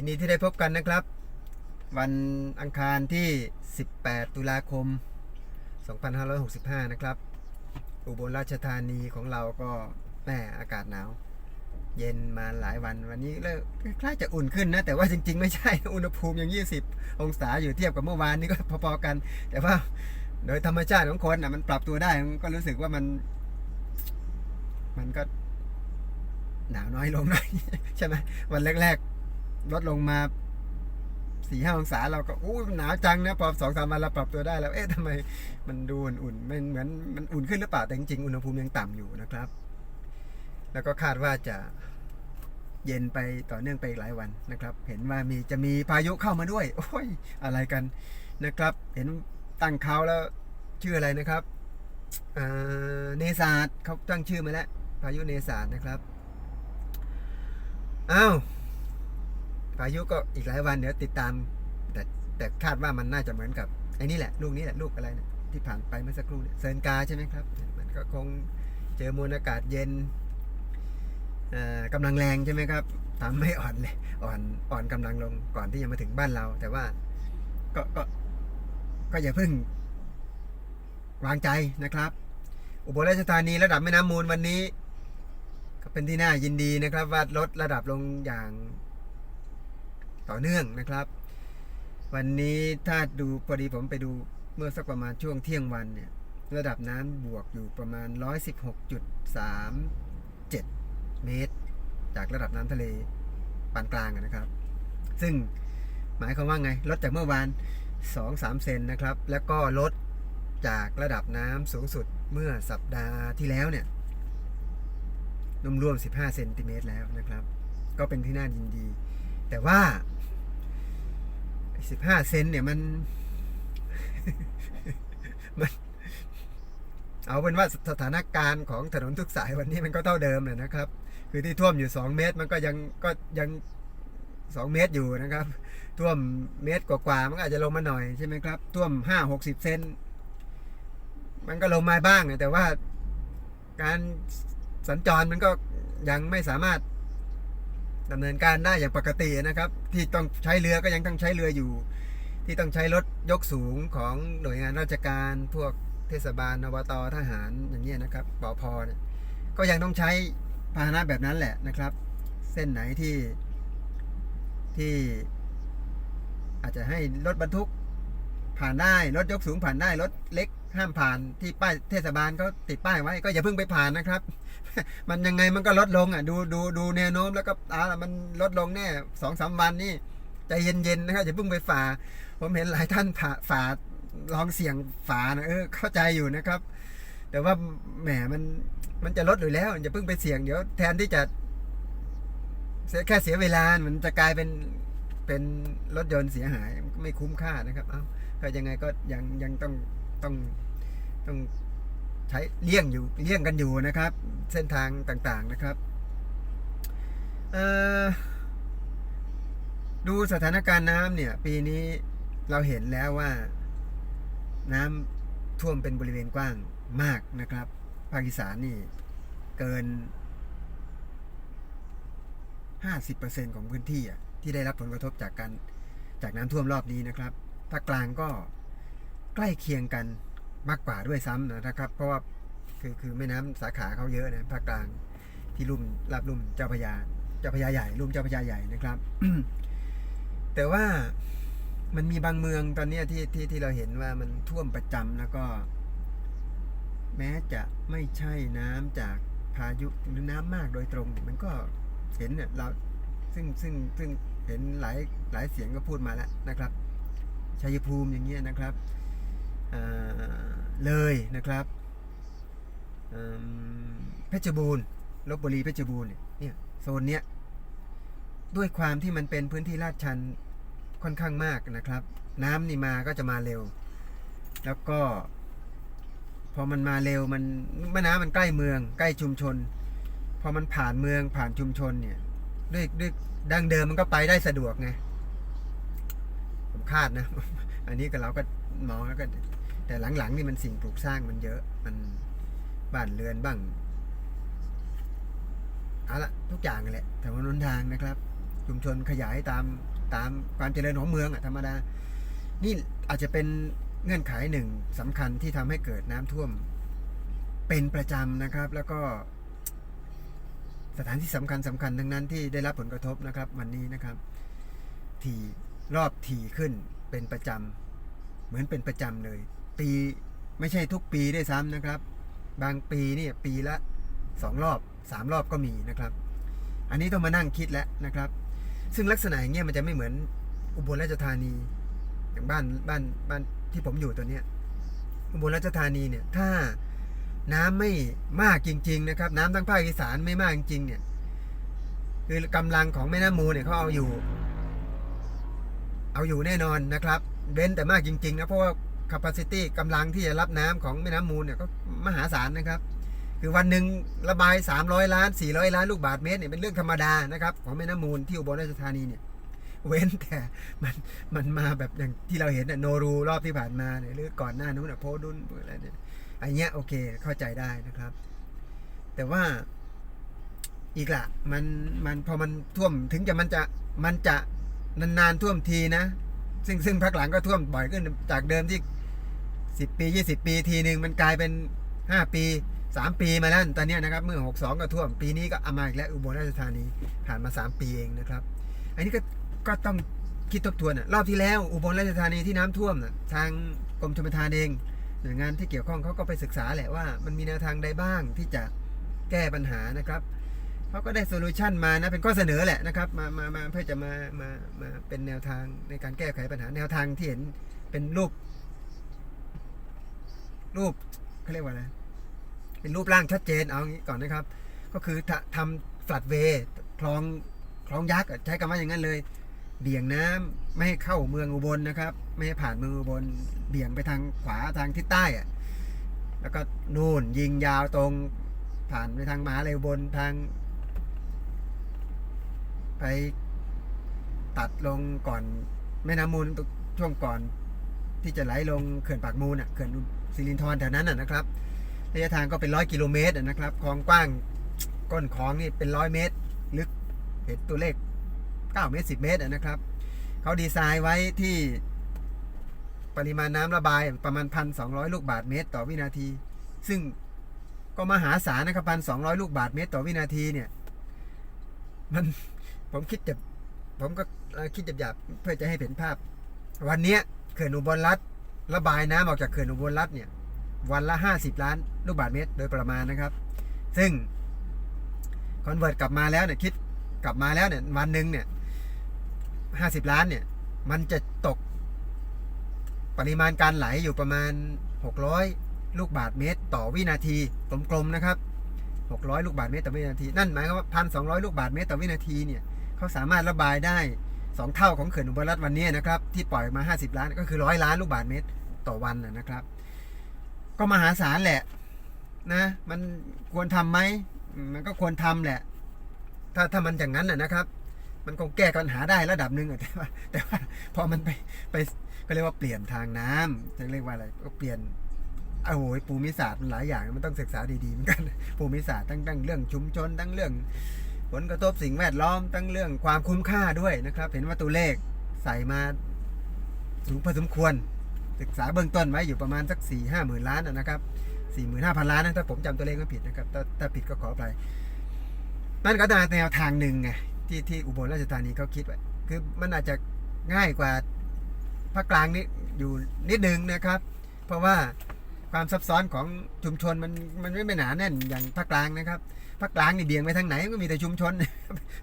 ยินดีที่ได้พบกันนะครับ วันอังคารที่ 18 ตุลาคม 2565 นะครับ อุบลราชธานีของเราก็แหมอากาศหนาว เย็นมาหลายวันวันนี้เริ่มคล้ายจะอุ่นขึ้นนะ แต่ว่าจริง ๆ ไม่ใช่ อุณหภูมิยัง 20 องศาอยู่เทียบกับเมื่อวานนี้ก็พอๆกัน แต่ว่าโดยธรรมชาติของคนอะมันปรับตัวได้มันก็รู้สึกว่ามัน มันก็หนาวน้อยลงหน่อยใช่ไหมวันแรก ๆ ลดลงมาสี่ห้าองศาเราก็อู้หนาวจังนะพอสองสามวันเราปรับตัวได้แล้ว เอ๊ะทำไมมันดูอุ่นๆมันเหมือนมันอุ่นขึ้นหรือเปล่าแต่จริงๆอุณหภูมิยังต่ำอยู่นะครับ แล้วก็คาดว่าจะเย็นไปต่อเนื่องไปอีกหลายวันนะครับ เห็นว่ามีจะมีพายุเข้ามาด้วย โอ้ยอะไรกันนะครับ เห็นตั้งเขาแล้วชื่ออะไรนะครับอ่าเนศาสเขาตั้งชื่อมาแล้วพายุเนศาสนะครับอ้าว พายุก็อีกหลายวันเดี๋ยวติดตาม แต่แต่คาดว่ามันน่าจะเหมือนกับไอ้นี่แหละ ลูกนี้แหละลูกอะไรนี่ยที่ผ่านไปเมื่อสักครู่เนี่ยเซินกาใช่ไหมครับ มันก็คงเจอมวลอากาศเย็นกำลังแรงใช่ไหมครับทำให้อ่อนเลยอ่อนอ่อนกำลังลงก่อนที่จะมาถึงบ้านเรา แต่ว่าก็ก็ก็อย่าเพิ่งวางใจนะครับ อุบลราชธานีระดับแม่น้ำมูลวันนี้ ก็เป็นที่น่ายินดีนะครับว่าลดระดับลงอย่าง ต่อเนื่องนะครับ วันนี้ถ้าดูพอดีผมไปดูเมื่อสักประมาณช่วงเที่ยงวันเนี่ยระดับน้ำบวกอยู่ประมาณ 116.37 เมตร จากระดับน้ำทะเลปานกลางนะครับ ซึ่งหมายความว่าไงลดจากเมื่อวาน 2-3 เซนนะครับ แล้วก็ลดจากระดับน้ำสูงสุดเมื่อสัปดาห์ที่แล้วเนี่ยรวมๆ15 เซนติเมตรแล้วนะครับ ก็เป็นที่น่ายินดี แต่ว่า 15เซนเนี่ยมัน มันเอาเป็นว่าสถานการณ์ของถนนทุกสายวันนี้มันก็เท่าเดิมเลยนะครับ คือที่ท่วมอยู่ 2 เมตร มันก็ยังก็ยัง2เมตรอยู่นะครับ ท่วมเมตรกว่าๆมันอาจจะลงมาหน่อยใช่ไหมครับ ท่วม 5 60 เซนมันก็ลงมาบ้างแต่ว่าการสัญจรมันก็ยังไม่สามารถ ดำเนินการได้อย่างปกตินะครับ ที่ต้องใช้เรือก็ยังต้องใช้เรืออยู่ ที่ต้องใช้รถยกสูงของหน่วยงานราชการพวกเทศบาลอบตทหารอย่างเงี้ยนะครับปอพเนี่ยก็ยังต้องใช้พาหนะแบบนั้นแหละนะครับ เส้นไหนที่ที่ อาจจะให้รถบรรทุกผ่านได้รถยกสูงผ่านได้รถเล็กห้ามผ่านที่ป้ายเทศบาลเขาติดป้ายไว้ก็อย่าเพิ่งไปผ่านนะครับ มันยังไงมันก็ลดลงอะดูดูดูแนวโน้มแล้วก็อ่ามันลดลงแน่สองสามวันนี่ใจเย็นๆนะครับอย่าเพิ่งไปฝ่า ผมเห็นหลายท่านผ่าฝ่าลองเสี่ยงฝ่านะเออเข้าใจอยู่นะครับ แต่ว่าแหมมันมันจะลดอยู่แล้วอย่าเพิ่งไปเสี่ยงเดี๋ยวแทนที่จะเสียแค่เสียเวลา มันจะกลายเป็นเป็นรถยนต์เสียหายไม่คุ้มค่านะครับ เอา้าก็ยังไงก็ยังยังต้องต้องต้อง ใช้เลี่ยงอยู่เลี่ยงกันอยู่นะครับ เส้นทางต่างๆนะครับดูสถานการณ์น้ำเนี่ย ปีนี้เราเห็นแล้วว่าน้ำท่วมเป็นบริเวณกว้างมากนะครับ ภาคอีสานนี่เกิน 50%ของพื้นที่อะที่ได้รับผลกระทบจากการจากน้ำท่วมรอบนี้นะครับภาคกลางก็ใกล้เคียงกัน มากกว่าด้วยซ้ำนะครับ เพราะว่าคือคือแม่น้ำสาขาเขาเยอะนะภาคกลางที่ลุ่มรับลุ่มเจ้าพระยาเจ้าพระยาใหญ่ลุ่มเจ้าพระยาใหญ่นะครับ แต่ว่ามันมีบางเมืองตอนเนี้ที่ที่ที่เราเห็นว่ามันท่วมประจำแล้วก็ แม้จะไม่ใช่น้ำจากพายุหรือน้ำมากโดยตรงมันก็เห็นเนี่ยเราซึ่งซึ่งซึ่งเห็นหลายหลายเสียงก็พูดมาแล้วนะครับชัยภูมิอย่างเงี้ยนะครับ เลยนะครับเพชรบูรณ์ลบบุรีเพชรบูรณ์เนี่ยเนี่ยโซนเนี้ยด้วยความที่มันเป็นพื้นที่ลาดชันค่อนข้างมากนะครับ น้ำนี่มาก็จะมาเร็ว แล้วก็ พอมันมาเร็วมันแม่น้ำมันใกล้เมือง ใกล้ชุมชน พอมันผ่านเมืองผ่านชุมชนเนี่ยด้วยด้วยดั้งเดิมมันก็ไปได้สะดวกไงผมคาดนะ อันนี้ก็เราก็มองแล้วก็ แต่หลังๆนี่มันสิ่งปลูกสร้างมันเยอะ มันบ้านเรือนบ้าง เอาละทุกอย่างแหละแต่ว่านุนทางนะครับ ชุมชนขยายตามตามความเจริญของเมืองอะธรรมดา นี่อาจจะเป็นเงื่อนไขหนึ่งสำคัญที่ทำให้เกิดน้ำท่วม เป็นประจำนะครับ แล้วก็ สถานที่สำคัญสำคัญทั้งนั้นที่ได้รับผลกระทบนะครับ วันนี้นะครับ ทีรอบทีขึ้นเป็นประจำเหมือนเป็นประจำเลย ปี ไม่ใช่ทุกปีได้ซ้ำนะครับ บางปีนี่ปีละสองรอบสามรอบก็มีนะครับ อันนี้ต้องมานั่งคิดแล้วนะครับ ซึ่งลักษณะอย่างเงี้ยมันจะไม่เหมือนอุบลราชธานีอย่างบ้านบ้านบ้านที่ผมอยู่ตัวเนี้ยอุบลราชธานีเนี่ยถ้าน้ำไม่มากจริง ๆ นะครับ น้ำทั้งภาคอีสานไม่มากจริง ๆ เนี่ย คือกำลังของแม่น้ำมูลเนี่ยเขาเอาอยู่ เอาอยู่แน่นอนนะครับเว้นแต่มากจริง ๆ นะเพราะว่า capacity กำลังที่จะรับน้ำของแม่น้ำมูลเนี่ยก็มหาศาลนะครับ คือวันหนึ่งระบาย 300 ล้าน 400 ล้านลูกบาศก์เมตรเนี่ยเป็นเรื่องธรรมดานะครับของแม่น้ำมูลที่อุบลราชธานีเนี่ยเว้นแต่มันมันมาแบบอย่างที่เราเห็นน่ะโนรูรอบที่ผ่านมาเนี่ยหรือก่อนหน้านู้นน่ะโพดุนอะไรเนี่ยอันเนี้ยโอเคเข้าใจได้นะครับ แต่ว่าอีกละมันมันพอมันท่วมถึงจะมันจะมันจะนานๆท่วมทีนะ ซึ่งซึ่งพักหลังก็ท่วมบ่อยขึ้นจากเดิมที่ สิบปียี่สิบปีทีหนึ่งมันกลายเป็นห้าปีสามปีมาแล้วตอนนี้นะครับเมื่อหกสองก็ท่วม ปีนี้ก็เอามาอีกแล้วอุบลราชธานีผ่านมาสามปีเองนะครับ อันนี้ก็ก็ต้องคิดทบทวนอะรอบที่แล้วอุบลราชธานีที่น้ำท่วมน่ะทางกรมชลประทานเองหน่วยงานที่เกี่ยวข้องเขาก็ไปศึกษาแหละว่ามันมีแนวทางใดบ้างที่จะแก้ปัญหานะครับเขาก็ได้โซลูชันมานะเป็นข้อเสนอแหละนะครับมามามาเพื่อจะมามามาเป็นแนวทางในการแก้ไขปัญหาแนวทางที่เห็นเป็นรูป รูปเขาเรียกว่าอะไรเป็นรูปร่างชัดเจนเอางี้ก่อนนะครับ ก็คือทำทำฟลัดเวย์คลองคลองยักษ์ใช้คำว่าอย่างนั้นเลย เบี่ยงน้ำไม่ให้เข้าเมืองอุบลนะครับ ไม่ให้ผ่านเมืองอุบลเบี่ยงไปทางขวาทางทิศใต้อะแล้วก็นู่นยิงยาวตรงผ่านไปทางมหาลัยอุบลทาง ไปตัดลงก่อนแม่น้ำมูลช่วงก่อนที่จะไหลลงเขื่อนปากมูลอะเขื่อน สิรินธรแถวนั้นนะครับระยะทางก็เป็นร้อยกิโลเมตรนะครับคลองกว้างก้นคลองนี่เป็นร้อยเมตร ลึกเห็นตัวเลข 9 เมตร 10 เมตรนะครับเขาดีไซน์ไว้ที่ปริมาณน้ำระบายประมาณ 1,200 ลูกบาทเมตร ต่อวินาที ซึ่งก็มหาศาลนะครับ1,200ลูกบาทเมตรต่อวินาทีเนี่ยมันผมคิดจะผมก็คิดหยาบๆเพื่อจะให้เห็นภาพ วันนี้เขื่อนอุบลรัฐ ระบายน้ำออกจากเขื่อนอุบลรัฐเนี่ยวันละ 50 ล้านลูกบาทเมตรโดยประมาณนะครับ ซึ่งคอนเวิร์ตกลับมาแล้วเนี่ยคิดกลับมาแล้วเนี่ยวันหนึ่งเนี่ย50ล้านเนี่ยมันจะตกปริมาณการไหลอยู่ประมาณ 600 ลูกบาทเมตร ต่อวินาทีกลมๆนะครับ 600 ลูกบาทเมตรต่อวินาที นั่นหมายความว่า1,200ลูกบาทเมตรต่อวินาทีเนี่ยเขาสามารถระบายได้ 2 เท่าของเขื่อนอุบลรัฐวันนี้นะครับที่ปล่อยมา 50 ล้านก็คือ100ล้านลูกบาทเมตรต่อวันนะครับ ก็มหาศาลแหละนะมันควรทำไหมมันก็ควรทำแหละ ถ้าถ้ามันอย่างนั้นนะครับ มันคงแก้ปัญหาได้ระดับหนึ่งแต่ว่าแต่ว่าพอมันไปไปก็เรียกว่าเปลี่ยนทางน้ำจะเรียกว่าอะไรก็เปลี่ยนโอ้โหภูมิศาสตร์มันหลายอย่างมันต้องศึกษาดีๆเหมือนกันภูมิศาสตร์ทั้งทั้งเรื่องชุมชนทั้งเรื่อง ผลกระทบสิ่งแวดล้อมทั้งเรื่องความคุ้มค่าด้วยนะครับ เห็นว่าตัวเลขใส่มาสูงพอสมควร ศึกษาเบื้องต้นไว้อยู่ประมาณสักสี่ห้าหมื่นล้านนะครับสี่หมื่นห้าพันล้านนะถ้าผมจำตัวเลขไม่ผิดนะครับถ้าถ้าผิดก็ขออภัยนั่นก็เป็นแนวทางหนึ่งไงที่ที่อุบลราชธานีเขาคิดไว้คือมันอาจจะง่ายกว่าภาคกลางนี่อยู่นิดนึงนะครับ เพราะว่าความซับซ้อนของชุมชนมันมันไม่หนาแน่นอย่างภาคกลางนะครับ ภาคกลางนี่เบี่ยงไปทางไหนก็มีแต่ชุมชน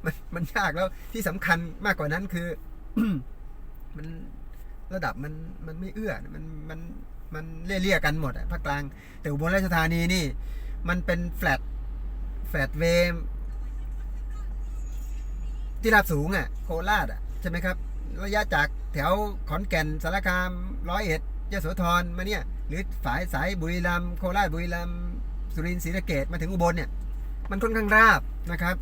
มันมันยากแล้วที่สำคัญมากกว่านั้นคือมันระดับมันมันไม่เอื้อ มันมันมันเลี่ยๆกันหมดอะภาคกลาง แต่อุบลราชธานีนี่ มันเป็นแฟลตแฟลตเวมที่ราบสูงอะโคราชอะใช่ไหมครับ ระยะจากแถวขอนแก่นสารคามร้อยเอ็ดยโสธรมาเนี่ย หรือสายสายบุรีรัมย์โคราชบุรีรัมย์สุรินทร์ศรีสะเกดมาถึงอุบลเนี่ย มันค่อนข้างราบนะครับ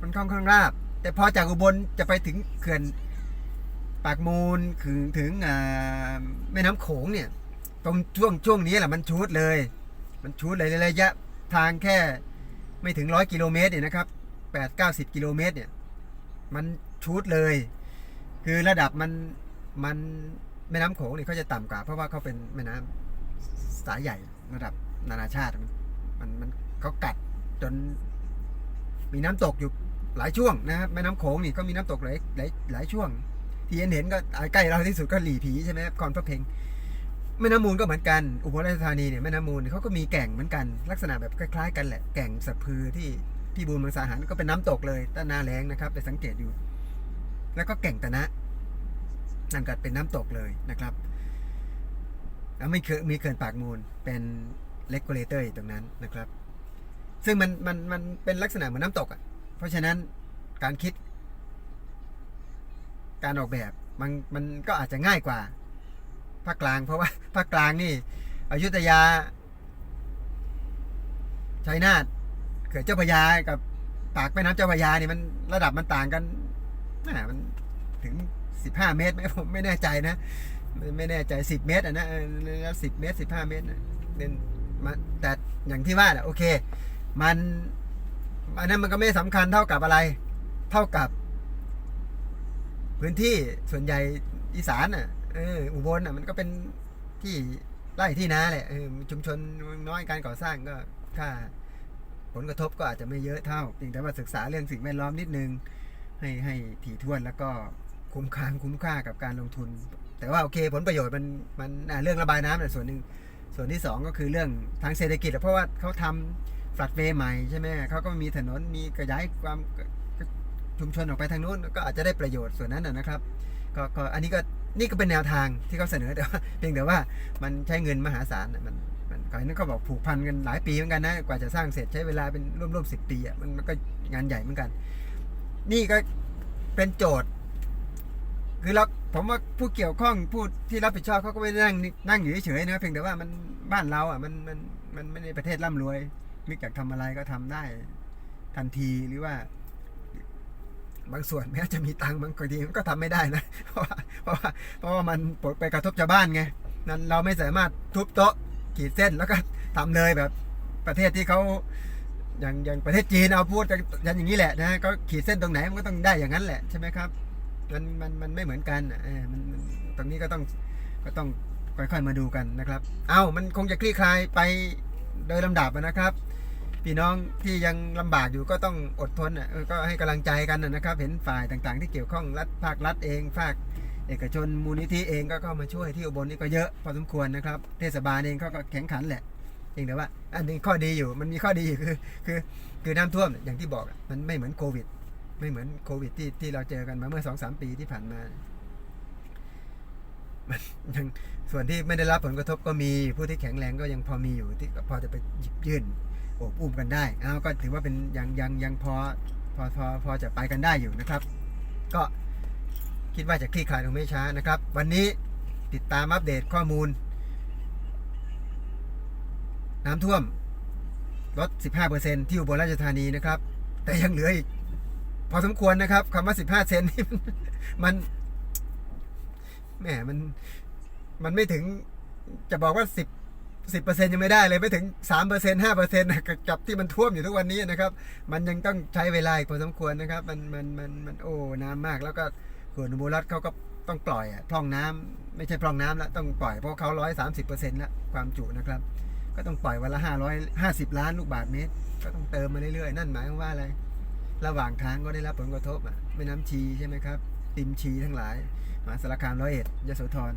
มันค่อนข้างราบ แต่พอจากอุบลจะไปถึงเขื่อนปากมูลถึงถึงแม่น้ำโขงเนี่ย ตรงช่วงช่วงนี้แหละมันชูดเลย มันชูดเลยระยะทางแค่ไม่ถึงร้อยกิโลเมตรเนี่ยนะครับแปดเก้าสิบกิโลเมตรเนี่ย มันชูดเลย คือระดับมันมันแม่น้ำโขงเนี่ยเขาจะต่ำกว่า เพราะว่าเขาเป็นแม่น้ำสายใหญ่ระดับนานาชาติมันมันเขากัด จนมีน้ำตกอยู่หลายช่วงนะครับแม่น้ำโขงนี่ก็มีน้ำตกหลายหลายหลายช่วง ที่เห็นเห็นก็ใกล้เราที่สุดก็หลีผีใช่ไหมครับคอนพระเพงแม่น้ำมูลก็เหมือนกัน อุบลราชธานีเนี่ยแม่น้ำมูลเขาก็มีแก่งเหมือนกัน ลักษณะแบบคล้ายๆ กันแหละ แก่งสะพือที่ที่บูรเมืองสาหารก็เป็นน้ำตกเลยต้นนาแรงนะครับไปสังเกตอยู่ แล้วก็แก่งตะนะนั่นก็เป็นน้ำตกเลยนะครับแล้วไม่เคยมีเขื่อนปากมูลเป็นเลกูเลเตอร์ตรงนั้นนะครับ ซึ่งมันมันมันเป็นลักษณะเหมือนน้ำตกอะ เพราะฉะนั้นการคิด การออกแบบมันมันก็อาจจะง่ายกว่าภาคกลางเพราะว่าภาคกลางนี่อยุธยาชัยนาทเขื่อนเจ้าพระยากับปากแม่น้ำเจ้าพระยานี่มันระดับมันต่างกันน่ามันถึงสิบห้าเมตรไหมผมไม่แน่ใจนะไม่แน่ใจสิบเมตรอะนะสิบเมตรสิบห้าเมตรนะเน้นมาแต่อย่างที่ว่าแหละโอเค มันอันนั้นมันก็ไม่สำคัญเท่ากับอะไร เท่ากับ พื้นที่ส่วนใหญ่อีสานอะเอออุบลอะมันก็เป็นที่ไร่ที่นาแหละเออชุมชนน้อยการก่อสร้างก็ค่าผลกระทบก็อาจจะไม่เยอะเท่าเพียงแต่ว่าศึกษาเรื่องสิ่งแวดล้อมนิดนึง ให้ให้ถี่ถ้วนแล้วก็คุ้มค่าคุ้มค่ากับการลงทุน แต่ว่าโอเคผลประโยชน์มันมันเรื่องระบายน้ำเนี่ส่วนหนึ่งส่วนที่สองก็คือเรื่องทางเศรษฐกิจเพราะว่าเขาทำ ฟลัดเวย์ใหม่ใช่ไหมเขาก็มีถนนมีขยายความชุมชนออกไปทางนู้นก็อาจจะได้ประโยชน์ส่วนนั้นนะครับก็ก็อันนี้ก็นี่ก็เป็นแนวทางที่เขาเสนอแต่ว่าเพียงแต่ว่ามันใช้เงินมหาศาลมันมันก่อนนั้นเขาบอกผูกพันกันหลายปีเหมือนกันนะกว่าจะสร้างเสร็จใช้เวลาเป็นร่วมร่วมสิบปีอะมันมันก็งานใหญ่เหมือนกัน นี่ก็เป็นโจทย์ คือเราผมว่าผู้เกี่ยวข้องผู้ที่รับผิดชอบเขาก็ไม่ได้นั่งนั่งอยู่เฉยๆนะเพียงแต่ว่ามันบ้านเราอะมันมันมันไม่ได้ประเทศร่ำรวย นึกอยากทำอะไรก็ทำได้ทันทีหรือว่า บางส่วนแม้จะมีตังค์บางทีมันก็ทำไม่ได้นะ เพราะว่าเพราะว่าเพราะว่ามันไปกระทบชาวบ้านไงนั้นเราไม่สามารถทุบโต๊ะขีดเส้นแล้วก็ทำเลยแบบประเทศที่เขาอย่างอย่างประเทศจีนเอาพูดกันอย่างนี้แหละนะก็ขีดเส้นตรงไหนมันก็ต้องได้อย่างนั้นแหละใช่ไหมครับมันมันมันไม่เหมือนกันอะมันมนตรงนี้ก็ต้องก็ต้องค่อยๆมาดูกันนะครับ เอ้ามันคงจะคลี่คลายไปโดยลำดับนะครับ พี่น้องที่ยังลำบากอยู่ก็ต้องอดทนอะก็ให้กำลังใจกันนะครับ เห็นฝ่ายต่างๆ ที่เกี่ยวข้องรัฐภาครัฐเองภาคเอกชนมูลนิธิเองก็เข้ามาช่วยที่อุบลนี่ก็เยอะพอสมควรนะครับเทศบาลเองเขาก็แข็งขันแหละเพียงแต่ว่าอันนี้ข้อดีอยู่มันมีข้อดีอยู่คือคือคือน้ำท่วมอย่างที่บอกมันไม่เหมือนโควิด ไม่เหมือนโควิดที่ที่เราเจอกันมาเมื่อสองสามปีที่ผ่านมามันยังส่วนที่ไม่ได้รับผลกระทบก็มีผู้ที่แข็งแรงก็ยังพอมีอยู่ที่พอจะไปหยิบยื่น โอบอุ้มกันได้เอาก็ถือว่าเป็นยังยังยังพอพอพอพอจะไปกันได้อยู่นะครับ ก็คิดว่าจะคลี่คลายลงไม่ช้านะครับ วันนี้ติดตามอัปเดตข้อมูล น้ำท่วมลด 15%ที่อุบลราชธานีนะครับ แต่ยังเหลืออีกพอสมควรนะครับคำว่า 15 เซนนี่มันมันแหมมันมันไม่ถึงจะบอกว่า 10 10เปอร์เซ็นยังไม่ได้เลยไม่ถึง3เปอร์เซ็นต์5เปอร์เซ็นต์กับที่มันท่วมอยู่ทุกวันนี้นะครับ มันยังต้องใช้เวลาพอสมควรนะครับ มันมันมันมันโอ้น้ำมากแล้วก็เขื่อนอุบลรัฐเขาก็ต้องปล่อยอะพร่องน้ำไม่ใช่พร่องน้ำล้วต้องปล่อยเพราะเขา130เปอร์เซ็นต์ละความจุนะครับ ก็ต้องปล่อยวันละ550ล้านลูกบาศก์เมตร ก็ต้องเติมมาเรื่อยๆ นั่นหมายความว่าอะไร ระหว่างทางก็ได้รับผลกระทบอะแม่น้ำชีใช่ไหมครับติมชีทั้งหลายมหาสารคามร้อยเอ็ดยโสธร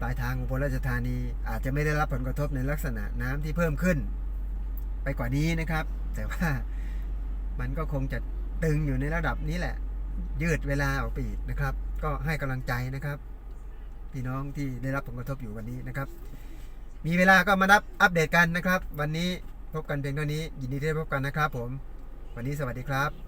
ปลายทางอุบลราชธานีอาจจะไม่ได้รับผลกระทบในลักษณะน้ำที่เพิ่มขึ้น ไปกว่านี้นะครับ แต่ว่ามันก็คงจะตึงอยู่ในระดับนี้แหละ ยืดเวลาออกไปอีกนะครับ ก็ให้กำลังใจนะครับพี่น้องที่ได้รับผลกระทบอยู่วันนี้นะครับ มีเวลาก็มารับอัปเดตกันนะครับ วันนี้พบกันเพียงเท่านี้ ยินดีที่ได้พบกันนะครับ ผม วันนี้สวัสดีครับ